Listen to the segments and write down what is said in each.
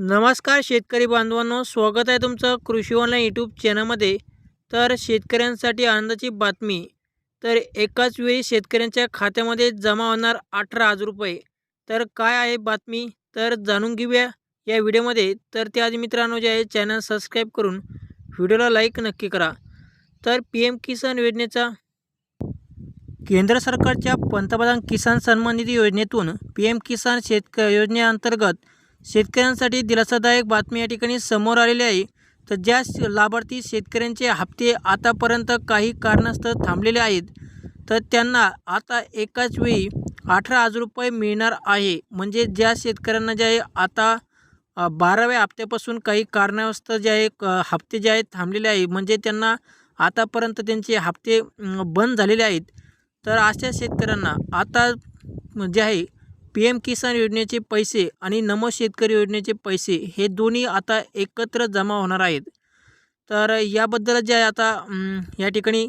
नमस्कार शेतकरी बांधवांनो स्वागत आहे तुमचं कृषी ऑनलाईन यूट्यूब चॅनलमध्ये तर शेतकऱ्यांसाठी आनंदाची बातमी तर एकाच वेळी शेतकऱ्यांच्या खात्यामध्ये जमा होणार अठरा हजार रुपये. तर काय आहे बातमी? तर जाणून घेऊया या व्हिडिओमध्ये. तर त्याआधी मित्रांनो जे आहे चॅनल सबस्क्राईब करून व्हिडिओला लाईक नक्की करा. तर पी एम किसान योजनेचा केंद्र सरकारच्या पंतप्रधान किसान सन्मान निधी योजनेतून पी एम किसान शेतक योजनेअंतर्गत शेतकऱ्यांसाठी दिलासादायक बातमी या ठिकाणी समोर आलेली आहे. तर ज्या लाभार्थी शेतकऱ्यांचे हप्ते आतापर्यंत काही कारणास्तव थांबलेले आहेत तर त्यांना आता एकाच वेळी अठरा हजार रुपये मिळणार आहे. म्हणजे ज्या शेतकऱ्यांना जे आहे आता बाराव्या हप्त्यापासून काही कारणास्तव जे आहे क- हप्ते जे आहेत थांबलेले आहे. म्हणजे त्यांना आतापर्यंत त्यांचे हप्ते बंद झालेले आहेत. तर अशा शेतकऱ्यांना आता जे आहे पी एम किसान योजनेचे पैसे आणि नमो शेतकरी योजनेचे पैसे हे दोन्ही आता एकत्र जमा होणार आहेत. तर याबद्दल जे आहे आता या ठिकाणी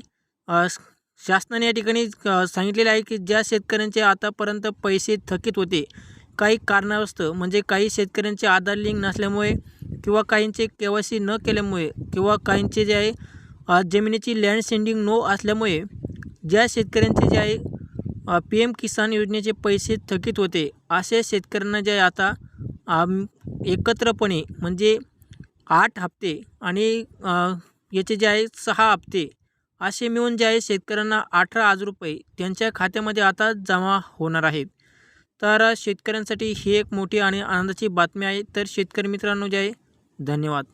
शासनाने या ठिकाणी सांगितलेले आहे की ज्या शेतकऱ्यांचे आतापर्यंत पैसे थकीत होते काही कारणास्तव म्हणजे काही शेतकऱ्यांचे आधार लिंक नसल्यामुळे किंवा काहींचे के वाय सी न केल्यामुळे किंवा काहींचे जे आहे जमिनीची लँड सेंडिंग नो असल्यामुळे ज्या शेतकऱ्यांचे जे आहे पी एम किसान योजनेचे पैसे थकीत होते. असे शेतकऱ्यांना जे आहे आता आम, एकत्रपणे म्हणजे आठ हप्ते आणि याचे जे आहे सहा हप्ते असे मिळून जे आहे शेतकऱ्यांना अठरा हजार रुपये त्यांच्या खात्यामध्ये आता जमा होणार आहेत. तर शेतकऱ्यांसाठी ही एक मोठी आणि आनंदाची बातमी आहे. तर शेतकरी मित्रांनो जे आहे धन्यवाद.